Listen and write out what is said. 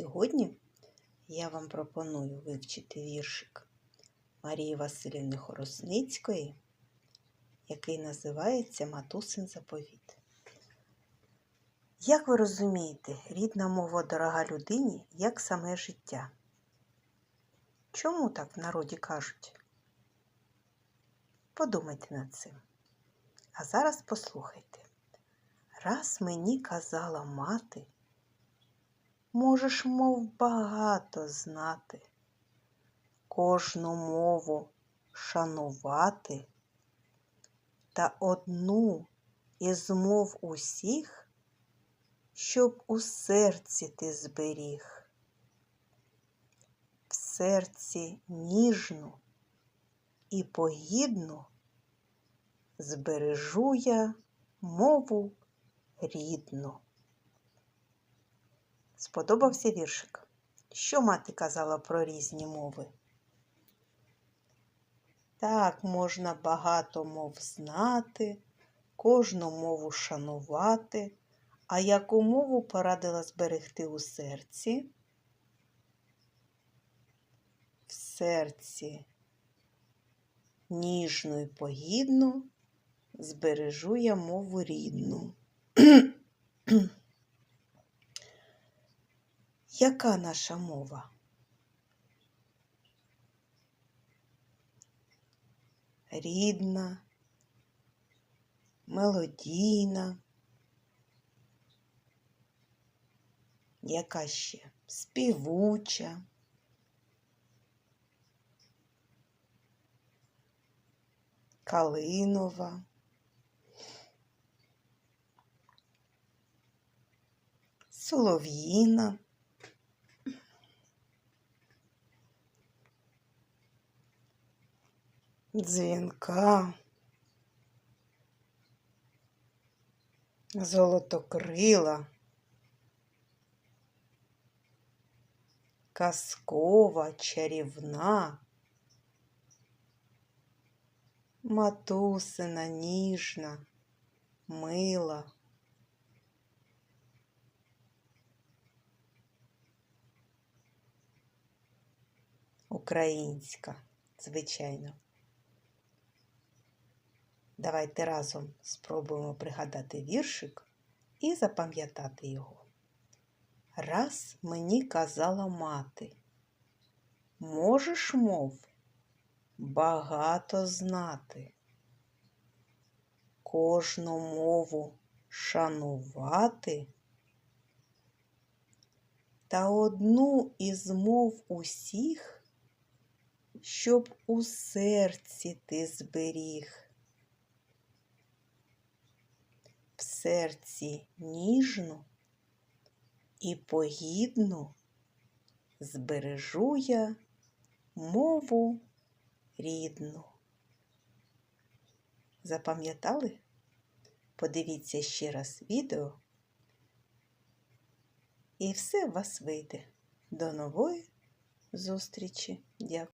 Сьогодні я вам пропоную вивчити віршик Марії Василівни Хоросницької, який називається Матусин заповіт. Як ви розумієте, рідна мова дорога людині, як саме життя? Чому так в народі кажуть? Подумайте над цим. А зараз послухайте. Раз мені казала мати, можеш, мов багато знати, кожну мову шанувати, та одну із мов усіх, щоб у серці ти зберіг, в серці ніжну і погідну збережу я мову рідну. Сподобався віршик? Що мати казала про різні мови? Так, можна багато мов знати, кожну мову шанувати, а яку мову порадила зберегти у серці? В серці ніжну і погідну збережу я мову рідну. Яка наша мова? Рідна, мелодійна. Яка ще співуча. Калинова. Солов'їна. Дзвінка. Золотокрила. Казкова, чарівна. Матусина ніжна, мила. Українська, звичайно. Давайте разом спробуємо пригадати віршик і запам'ятати його. Раз мені казала мати, можеш, мов, багато знати, кожну мову шанувати, та одну із мов усіх, щоб у серці ти зберіг. В серці ніжну і погідну збережу я мову рідну. Запам'ятали? Подивіться ще раз відео, і все у вас вийде. До нової зустрічі. Дякую.